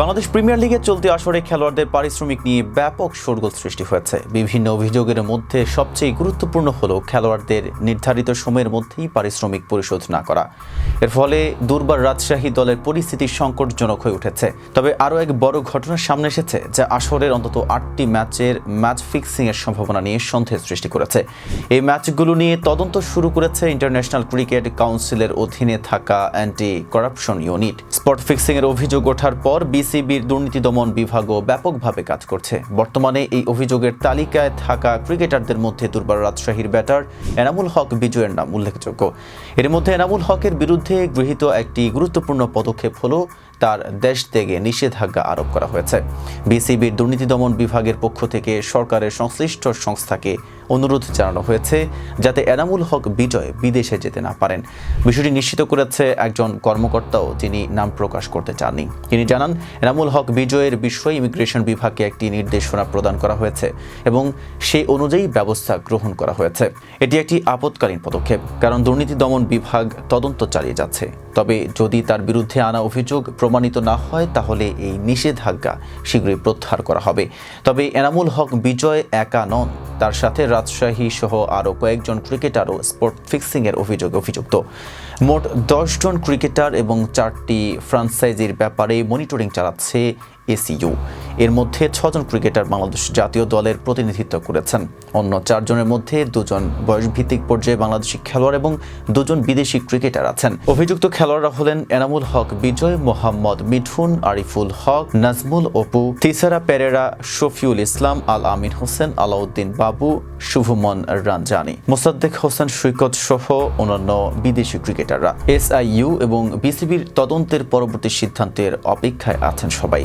Bangladesh premier লিগের চলতি আসরে খেলোয়াড়দের পারিশ্রমিক নিয়ে ব্যাপক শোরগোল সৃষ্টি হয়েছে। বিভিন্ন অভিযোগের মধ্যে সবচেয়ে গুরুত্বপূর্ণ হল খেলোয়াড়দের নির্ধারিত সময়ের মধ্যেই পারিশ্রমিক পরিশোধ না করা। এর ফলে দুর্বার রাজশাহী দলের পরিস্থিতি সংকটজনক হয়ে উঠেছে। তবে আরও এক বড় ঘটনা সামনে এসেছে, যা আসরের অন্তত আটটি ম্যাচের ম্যাচ ফিক্সিং এর সম্ভাবনা নিয়ে সন্দেহ সৃষ্টি করেছে। এই ম্যাচগুলো নিয়ে তদন্ত শুরু করেছে ইন্টারন্যাশনাল ক্রিকেট কাউন্সিলের অধীনে থাকা anti corruption unit. Spot fixing এর অভিযোগ ওঠার পর বিসিবির দুর্নীতি দমন বিভাগও ব্যাপকভাবে কাজ করছে। বর্তমানে এই অভিযোগের তালিকায় থাকা ক্রিকেটারদের মধ্যে দুর্বার রাজশাহীর ব্যাটার এনামুল হক বিজয়ের নাম উল্লেখযোগ্য। এর মধ্যে এনামুল হকের বিরুদ্ধে গৃহীত একটি গুরুত্বপূর্ণ পদক্ষেপ হলো তার দেশ থেকে নিষেধাজ্ঞা আরোপ করা হয়েছে। বিসিবির দুর্নীতি দমন বিভাগের পক্ষ থেকে সরকারের সংশ্লিষ্ট সংস্থাকে অনুরোধ জানানো হয়েছে যাতে এনামুল হক বিজয় বিদেশে যেতে না পারেন। বিষয়টি নিশ্চিত করেছে একজন কর্মকর্তাও যিনি নাম প্রকাশ করতে চাননি। তিনি জানান, এনামুল হক বিজয়ের বিষয়ে ইমিগ্রেশন বিভাগকে একটি নির্দেশনা প্রদান করা হয়েছে এবং সেই অনুযায়ী ব্যবস্থা গ্রহণ করা হয়েছে। এটি একটি আপৎকালীন পদক্ষেপ, কারণ দুর্নীতি দমন বিভাগ তদন্ত চালিয়ে যাচ্ছে। তবে যদি তার বিরুদ্ধে আনা অভিযোগ প্রমাণিত না হয়, তাহলে এই নিষেধাজ্ঞা শীঘ্রই প্রত্যাহার করা হবে। তবে এনামুল হক বিজয় একা নন, তার সাথে রাজশাহী সহ আরও কয়েকজন ক্রিকেটারও স্পোর্ট ফিক্সিংয়ের অভিযোগে অভিযুক্ত। মোট দশজন ক্রিকেটার এবং চারটি ফ্রাঞ্চাইজির ব্যাপারে মনিটরিং চালাচ্ছে এসিইউ। এর মধ্যে ছজন ক্রিকেটার বাংলাদেশ জাতীয় দলের প্রতিনিধিত্ব করেছেন। অন্য চারজনের মধ্যে দুজন বয়সভিত্তিক পর্যায়ে বাংলাদেশি খেলোয়াড় এবং দুজন বিদেশি ক্রিকেটার আছেন। অভিযুক্ত খেলোয়াড়রা হলেন এনামুল হক, বিজয় মোহাম্মদ, মিঠুন আরিফুল হক, নাজমুল অপু, তিসারা পেরেরা, শফিউল ইসলাম, আল আমিন হোসেন, আলাউদ্দিন বাবু, শুভমন রানজানি। মোসাদ্দেক হোসেন, সৈকত সহ অন্যান্য বিদেশি ক্রিকেটাররা। এসআইইউ এবং বিসিবির তদন্তের পরবর্তী সিদ্ধান্তের অপেক্ষায় আছেন সবাই।